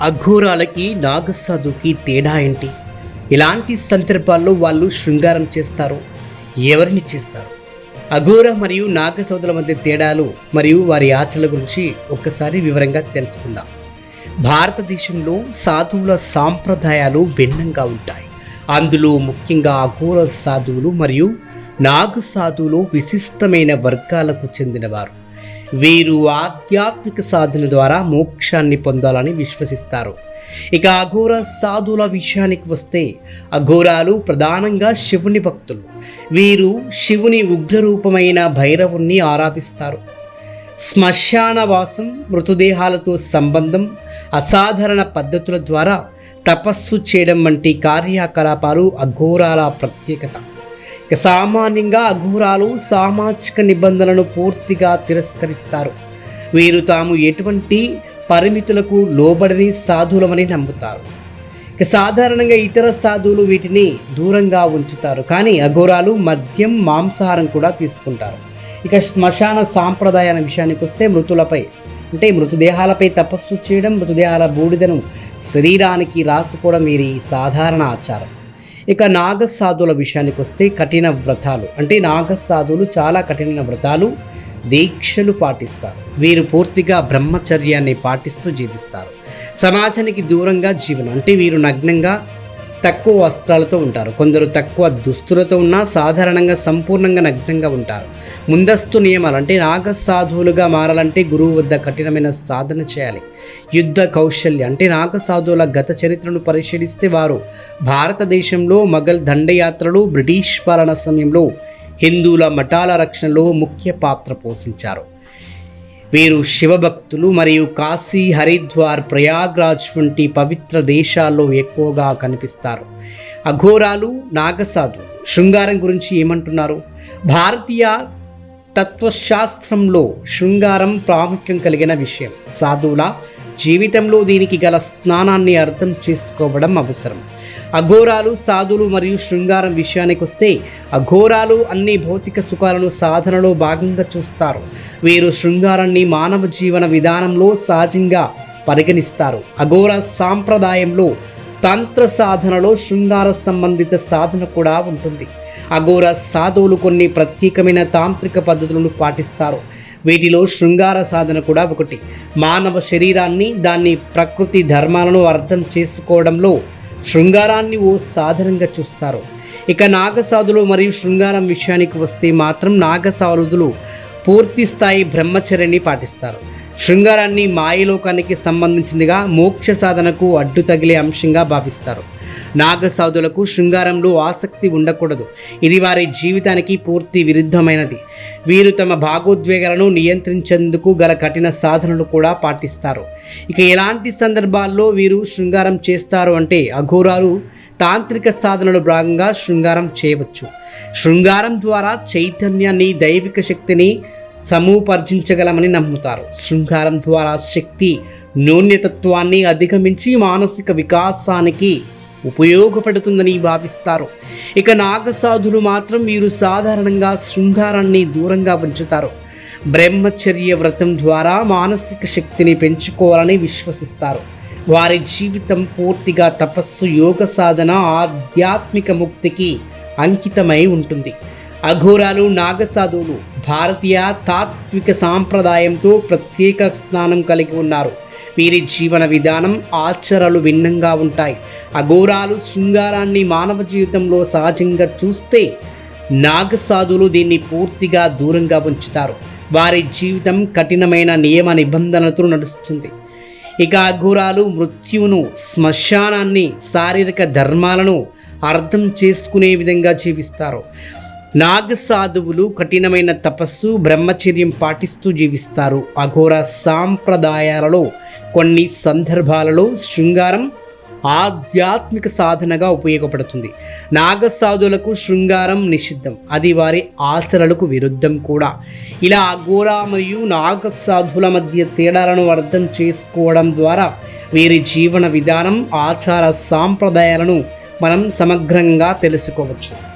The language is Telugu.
అఘోరాలకి నాగసాధుకి తేడా ఏంటి? ఇలాంటి సందర్భాల్లో వాళ్ళు శృంగారం చేస్తారు? ఎవరిని చేస్తారు? అఘోర మరియు నాగసౌదుల మధ్య తేడాలు మరియు వారి ఆచరణ గురించి ఒక్కసారి వివరంగా తెలుసుకుందాం. భారతదేశంలో సాధువుల సాంప్రదాయాలు భిన్నంగా ఉంటాయి. అందులో ముఖ్యంగా అఘోర సాధువులు మరియు నాగ సాధువులు విశిష్టమైన వర్గాలకు చెందినవారు. వీరు ఆధ్యాత్మిక సాధన ద్వారా మోక్షాన్ని పొందాలని విశ్వసిస్తారు. ఇక అఘోర సాధువుల విషయానికి వస్తే అఘోరాలు ప్రధానంగా శివుని భక్తులు. వీరు శివుని ఉగ్రరూపమైన భైరవుణ్ణి ఆరాధిస్తారు. శ్మశానవాసం మృతదేహాలతో సంబంధం అసాధారణ పద్ధతుల ద్వారా తపస్సు చేయడం వంటి కార్యకలాపాలు అఘోరాల ప్రత్యేకత. ఇక సామాన్యంగా అఘోరాలు సామాజిక నిబంధనలను పూర్తిగా తిరస్కరిస్తారు. వీరు తాము ఎటువంటి పరిమితులకు లోబడని సాధువులమని నమ్ముతారు. ఇక సాధారణంగా ఇతర సాధువులు వీటిని దూరంగా ఉంచుతారు. కానీ అఘోరాలు మద్యం మాంసాహారం కూడా తీసుకుంటారు. ఇక శ్మశాన సాంప్రదాయాల విషయానికి వస్తే మృతులపై అంటే మృతదేహాలపై తపస్సు చేయడం మృతదేహాల బూడిదను శరీరానికి రాసుకోవడం వీరి సాధారణ ఆచారం. ఇక నాగసాధుల విషయానికి వస్తే కఠిన వ్రతాలు. అంటే నాగసాధువులు చాలా కఠిన వ్రతాలు దీక్షలు పాటిస్తారు. వీరు పూర్తిగా బ్రహ్మచర్యాన్ని పాటిస్తూ జీవిస్తారు. సమాజానికి దూరంగా జీవనం. అంటే వీరు నగ్నంగా తక్కువ వస్త్రాలతో ఉంటారు. కొందరు తక్కువ దుస్తులతో ఉన్నా సాధారణంగా సంపూర్ణంగా నగ్నంగా ఉంటారు. ముందస్తు నియమాలు అంటే నాగ సాధువులుగా మారాలంటే గురువు వద్ద కఠినమైన సాధన చేయాలి. యుద్ధ కౌశల్యం అంటే నాగ సాధువుల గత చరిత్రను పరిశీలిస్తే వారు భారతదేశంలో మొఘల్ దండయాత్రలు బ్రిటిష్ పాలన సమయంలో హిందువుల మఠాల రక్షణలో ముఖ్య పాత్ర పోషించారు. వీరు శివభక్తులు మరియు కాశీ హరిద్వార్ ప్రయాగ్రాజ్ వంటి పవిత్ర దేశాల్లో ఎక్కువగా కనిపిస్తారు. అఘోరాలు నాగసాధు శృంగారం గురించి ఏమంటున్నారు? భారతీయ తత్వశాస్త్రంలో శృంగారం ప్రాముఖ్యం కలిగిన విషయం. సాధువుల జీవితంలో దీనికి గల స్నానాన్ని అర్థం చేసుకోవడం అవసరం. అఘోరాలు సాధులు మరియు శృంగారం విషయానికి వస్తే అఘోరాలు అన్ని భౌతిక సుఖాలను సాధనలో భాగంగా చూస్తారు. వీరు శృంగారాన్ని మానవ జీవన విధానంలో సహజంగా పరిగణిస్తారు. అఘోర సాంప్రదాయంలో తంత్ర సాధనలో శృంగార సంబంధిత సాధన కూడా ఉంటుంది. అఘోర సాధువులు కొన్ని ప్రత్యేకమైన తాంత్రిక పద్ధతులను పాటిస్తారు. వీటిలో శృంగార సాధన కూడా ఒకటి. మానవ శరీరాన్ని దాన్ని ప్రకృతి ధర్మాలను అర్థం చేసుకోవడంలో శృంగారాన్ని ఓ సాధనంగా చూస్తారు. ఇక నాగసాధులు మరియు శృంగారం విషయానికి వస్తే మాత్రం నాగసాధులు పూర్తి స్థాయి బ్రహ్మచర్యాన్ని పాటిస్తారు. శృంగారాన్ని మాయలోకానికి సంబంధించిందిగా మోక్ష సాధనకు అడ్డు తగిలే అంశంగా భావిస్తారు. నాగసాధులకు శృంగారంలో ఆసక్తి ఉండకూడదు. ఇది వారి జీవితానికి పూర్తి విరుద్ధమైనది. వీరు తమ భాగోద్వేగాలను నియంత్రించేందుకు గల కఠిన సాధనలు కూడా పాటిస్తారు. ఇక ఎలాంటి సందర్భాల్లో వీరు శృంగారం చేస్తారు అంటే అఘోరాలు తాంత్రిక సాధనలు భాగంగా శృంగారం చేయవచ్చు. శృంగారం ద్వారా చైతన్యాన్ని దైవిక శక్తిని సమూపర్జించగలమని నమ్ముతారు. శృంగారం ద్వారా శక్తి నూన్యతత్వాన్ని అధిగమించి మానసిక వికాసానికి ఉపయోగపడుతుందని భావిస్తారు. ఇక నాగసాధులు మాత్రం వీరు సాధారణంగా శృంగారాన్ని దూరంగా ఉంచుతారు. బ్రహ్మచర్య వ్రతం ద్వారా మానసిక శక్తిని పెంచుకోవాలని విశ్వసిస్తారు. వారి జీవితం పూర్తిగా తపస్సు యోగ సాధన ఆధ్యాత్మిక ముక్తికి అంకితమై ఉంటుంది. అఘోరాలు నాగసాధువులు భారతీయ తాత్విక సాంప్రదాయంతో ప్రత్యేక స్థానం కలిగి ఉన్నారు. వీరి జీవన విధానం ఆచరణలు భిన్నంగా ఉంటాయి. అఘోరాలు శృంగారాన్ని మానవ జీవితంలో సహజంగా చూస్తే నాగసాధువులు దీన్ని పూర్తిగా దూరంగా ఉంచుతారు. వారి జీవితం కఠినమైన నియమ నిబంధనలతో నడుస్తుంది. ఇక అఘోరాలు మృత్యువును శ్మశానాన్ని శారీరక ధర్మాలను అర్థం చేసుకునే విధంగా జీవిస్తారు. నాగసాధువులు కఠినమైన తపస్సు బ్రహ్మచర్యం పాటిస్తూ జీవిస్తారు. అఘోర సాంప్రదాయాలలో కొన్ని సందర్భాలలో శృంగారం ఆధ్యాత్మిక సాధనగా ఉపయోగపడుతుంది. నాగసాధులకు శృంగారం నిషిద్ధం. అది వారి ఆచరణలకు విరుద్ధం కూడా. ఇలా అఘోర మరియు నాగసాధుల మధ్య తేడాలను అర్థం చేసుకోవడం ద్వారా వీరి జీవన విధానం ఆచార సాంప్రదాయాలను మనం సమగ్రంగా తెలుసుకోవచ్చు.